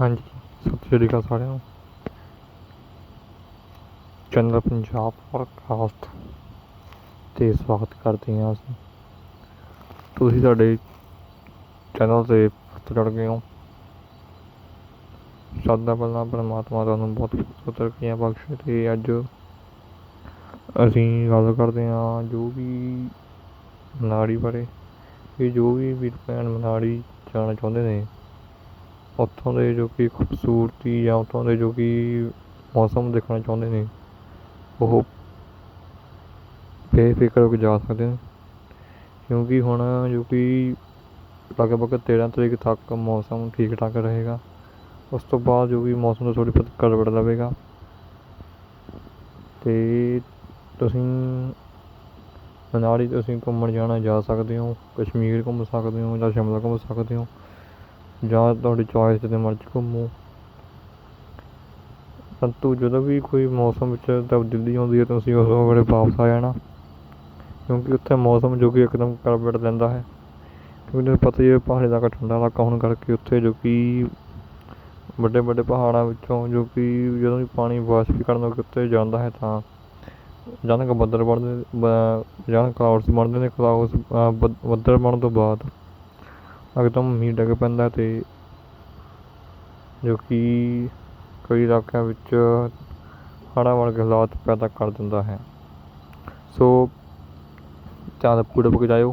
ਹਾਂਜੀ, ਸਤਿ ਸ਼੍ਰੀ ਅਕਾਲ ਸਾਰਿਆਂ ਨੂੰ। ਚੈਨਲ ਪੰਜਾਬ ਪੋਡਕਾਸਟ ਤੇ ਸਵਾਗਤ ਕਰਦੇ ਹਾਂ ਅਸੀਂ। ਤੁਸੀਂ ਸਾਡੇ ਚੈਨਲ ਤੇ ਚੜ ਗਏ ਹੋ। ਸਭ ਦਾ ਪਹਿਲਾਂ ਪਰਮਾਤਮਾ ਤੁਹਾਨੂੰ ਬਹੁਤ ਬਹੁਤ ਤਰੱਕੀਆਂ ਬਖਸ਼ੇ ਤੇ ਅੱਜ ਅਸੀਂ ਗੱਲ ਕਰਦੇ ਹਾਂ ਜੋ ਵੀ ਮਨਾੜੀ ਬਾਰੇ। ਇਹ ਜੋ ਵੀ ਵੀਰ ਭੈਣ ਮਨਾੜੀ ਜਾਣਾ ਚਾਹੁੰਦੇ ਨੇ ਉੱਥੋਂ ਦੇ ਜੋ ਕਿ ਖੂਬਸੂਰਤੀ ਜਾਂ ਉੱਥੋਂ ਦੇ ਜੋ ਕਿ ਮੌਸਮ ਦੇਖਣਾ ਚਾਹੁੰਦੇ ਨੇ, ਉਹ ਬੇਫਿਕਰ ਹੋ ਕੇ ਜਾ ਸਕਦੇ ਨੇ। ਕਿਉਂਕਿ ਹੁਣ ਜੋ ਕਿ ਲਗਭਗ ਤੇਰ੍ਹਾਂ ਤਰੀਕ ਤੱਕ ਮੌਸਮ ਠੀਕ ਠਾਕ ਰਹੇਗਾ। ਉਸ ਤੋਂ ਬਾਅਦ ਜੋ ਵੀ ਮੌਸਮ ਦਾ ਥੋੜ੍ਹੀ ਬਹੁਤ ਗੜਬੜ ਲਵੇਗਾ। ਅਤੇ ਤੁਸੀਂ ਮਨਾਲੀ ਤੁਸੀਂ ਘੁੰਮਣ ਜਾਣਾ ਜਾ ਸਕਦੇ ਹੋ, ਕਸ਼ਮੀਰ ਘੁੰਮ ਸਕਦੇ ਹੋ ਜਾਂ ਸ਼ਿਮਲਾ ਘੁੰਮ ਸਕਦੇ ਹੋ। ਜਾਂ ਤੁਹਾਡੀ ਚੋਇਸ ਜਿੱਥੇ ਮਰਜ਼ੀ ਘੁੰਮੋ। ਪਰੰਤੂ ਜਦੋਂ ਵੀ ਕੋਈ ਮੌਸਮ ਵਿੱਚ ਤਬਦੀਲੀ ਆਉਂਦੀ ਹੈ ਤੁਸੀਂ ਉਸ ਵੇਲੇ ਵਾਪਸ ਆ ਜਾਣਾ। ਕਿਉਂਕਿ ਉੱਥੇ ਮੌਸਮ ਜੋ ਕਿ ਇੱਕਦਮ ਕਰਵਟ ਲੈਂਦਾ ਹੈ। ਕਿਉਂਕਿ ਤੁਹਾਨੂੰ ਪਤਾ ਹੀ ਹੈ, ਪਹਾੜੀ ਇਲਾਕਾ ਠੰਡਾ ਇਲਾਕਾ ਹੋਣ ਕਰਕੇ ਉੱਥੇ ਜੋ ਕਿ ਵੱਡੇ ਵੱਡੇ ਪਹਾੜਾਂ ਵਿੱਚੋਂ ਜੋ ਕਿ ਜਦੋਂ ਵੀ ਪਾਣੀ ਵਾਸ਼ਪੀਕਰਨ ਹੋ ਕੇ ਉੱਤੇ ਜਾਂਦਾ ਹੈ, ਤਾਂ ਅਚਾਨਕ ਬੱਦਲ ਬਣਦੇ ਬ- ਜਾਂ ਕਲਾਉਡਸ ਬਣਦੇ ਨੇ ਕਲਾਉਡਸ ਬੱਦਲ ਬਣਨ ਤੋਂ ਬਾਅਦ। ਇਕਦਮ ਮੀਂਹ ਡਿੱਗ ਪੈਂਦਾ ਅਤੇ ਜੋ ਕਿ ਕਈ ਇਲਾਕਿਆਂ ਵਿੱਚ ਹੜ੍ਹਾਂ ਵਰਗੇ ਹਾਲਾਤ ਪੈਦਾ ਕਰ ਦਿੰਦਾ ਹੈ। ਸੋ ਧਿਆਨ ਪੂਰਵਕ ਜਾਇਓ,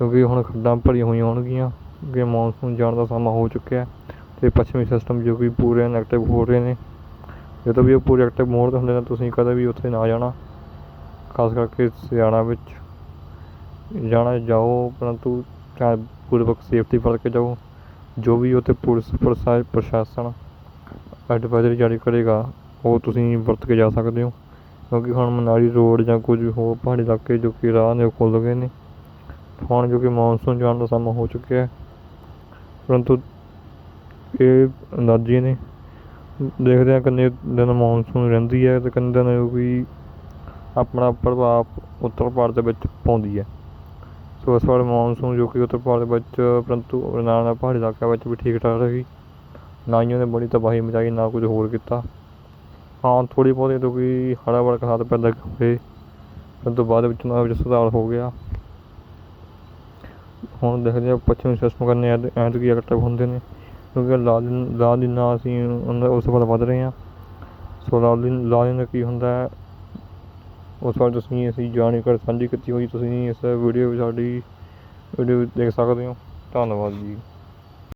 ਕਿਉਂਕਿ ਹੁਣ ਖੱਡਾਂ ਭਰੀਆਂ ਹੋਈਆਂ ਹੋਣਗੀਆਂ ਕਿ ਮੌਨਸੂਨ ਜਾਣ ਦਾ ਸਮਾਂ ਹੋ ਚੁੱਕਿਆ ਅਤੇ ਪੱਛਮੀ ਸਿਸਟਮ ਜੋ ਕਿ ਪੂਰੇ ਐਕਟਿਵ ਹੋ ਰਹੇ ਨੇ। ਜਦੋਂ ਵੀ ਉਹ ਪੂਰੇ ਐਕਟਿਵ ਮੋਡ 'ਤੇ ਹੁੰਦੇ ਨੇ, ਤੁਸੀਂ ਕਦੇ ਵੀ ਉੱਥੇ ਨਾ ਜਾਣਾ, ਖਾਸ ਕਰਕੇ ਸਿਆਣਾ ਵਿੱਚ। ਜਾਣਾ ਜਾਓ, ਪਰੰਤੂ ਪੂਰਵਕ ਸੇਫਟੀ ਵਰਤ ਕੇ ਜਾਓ ਜੋ ਵੀ ਉੱਥੇ ਪੁਲਿਸ ਪ੍ਰਸ਼ਾ, ਪ੍ਰਸ਼ਾਸਨ ਐਡਵਾਈਜ਼ਰੀ ਜਾਰੀ ਕਰੇਗਾ, ਉਹ ਤੁਸੀਂ ਵਰਤ ਕੇ ਜਾ ਸਕਦੇ ਹੋ। ਕਿਉਂਕਿ ਹੁਣ ਮਨਾਲੀ ਰੋਡ ਜਾਂ ਕੁਝ ਹੋਰ ਪਹਾੜੀ ਇਲਾਕੇ ਜੋ ਕਿ ਰਾਹ ਨੇ ਉਹ ਖੁੱਲ੍ਹ ਗਏ ਨੇ। ਹੁਣ ਜੋ ਕਿ ਮੌਨਸੂਨ ਜਾਣ ਦਾ ਸਮਾਂ ਹੋ ਚੁੱਕਿਆ ਹੈ। ਪਰੰਤੂ ਇਹ ਅੰਦਾਜ਼ੇ ਨੇ। ਦੇਖਦੇ ਹਾਂ ਕਿੰਨੇ ਦਿਨ ਮੌਨਸੂਨ ਰਹਿੰਦੀ ਹੈ ਅਤੇ ਕਿੰਨੇ ਦਿਨ ਜੋ ਕਿ ਆਪਣਾ ਪ੍ਰਭਾਵ ਉੱਤਰ ਭਾਰਤ ਦੇ ਵਿੱਚ ਪਾਉਂਦੀ ਹੈ। ਉਸ ਵਾਰ ਮੌਨਸੂਨ ਜੋ ਕਿ ਉੱਤਰ ਭਾਰਤ ਵਿੱਚ, ਪਰੰਤੂ ਨਾਲ ਨਾਲ ਪਹਾੜੀ ਇਲਾਕਿਆਂ ਵਿੱਚ ਵੀ ਠੀਕ ਠਾਕ ਰਹੀ। ਨਾ ਹੀ ਉਹਨੇ ਬੜੀ ਤਬਾਹੀ ਮਚਾਈ, ਨਾ ਕੁਝ ਹੋਰ ਕੀਤਾ। ਹਾਂ, ਥੋੜ੍ਹੀ ਬਹੁਤੀ ਜੋ ਕਿ ਹੜ੍ਹਾਂ ਵਰਗੇ ਹਾਲਾਤ ਪੈਦਾ ਹੋਏ, ਪਰੰਤੂ ਬਾਅਦ ਵਿੱਚ ਉਹਨਾਂ ਵਿੱਚ ਸੁਧਾਰ ਹੋ ਗਿਆ। ਹੁਣ ਦੇਖਦੇ ਹਾਂ ਪੱਛਮੀ ਸਿਸਟਮ ਕਰਨੇ ਐਦ ਐਤਕੀ ਐਕਟਿਵ ਹੁੰਦੇ ਨੇ, ਕਿਉਂਕਿ ਲਾ ਦਿਨ ਲਾ ਦਿਨ ਨਾਲ ਅਸੀਂ ਉਸ ਵੱਲ ਵੱਧ ਰਹੇ ਹਾਂ। ਸੋ ਲਾ ਦਿਨ ਲਾ ਦਿਨ ਕੀ ਹੁੰਦਾ ਹੈ? ਉਸ ਬਾਰੇ ਤੁਸੀਂ ਅਸੀਂ ਜਾਣਕਾਰੀ ਸਾਂਝੀ ਕੀਤੀ ਹੋਈ, ਤੁਸੀਂ ਇਸ ਵੀਡੀਓ ਵਿੱਚ ਸਾਡੀ ਵੀਡੀਓ ਦੇਖ ਸਕਦੇ ਹੋ। ਧੰਨਵਾਦ ਜੀ।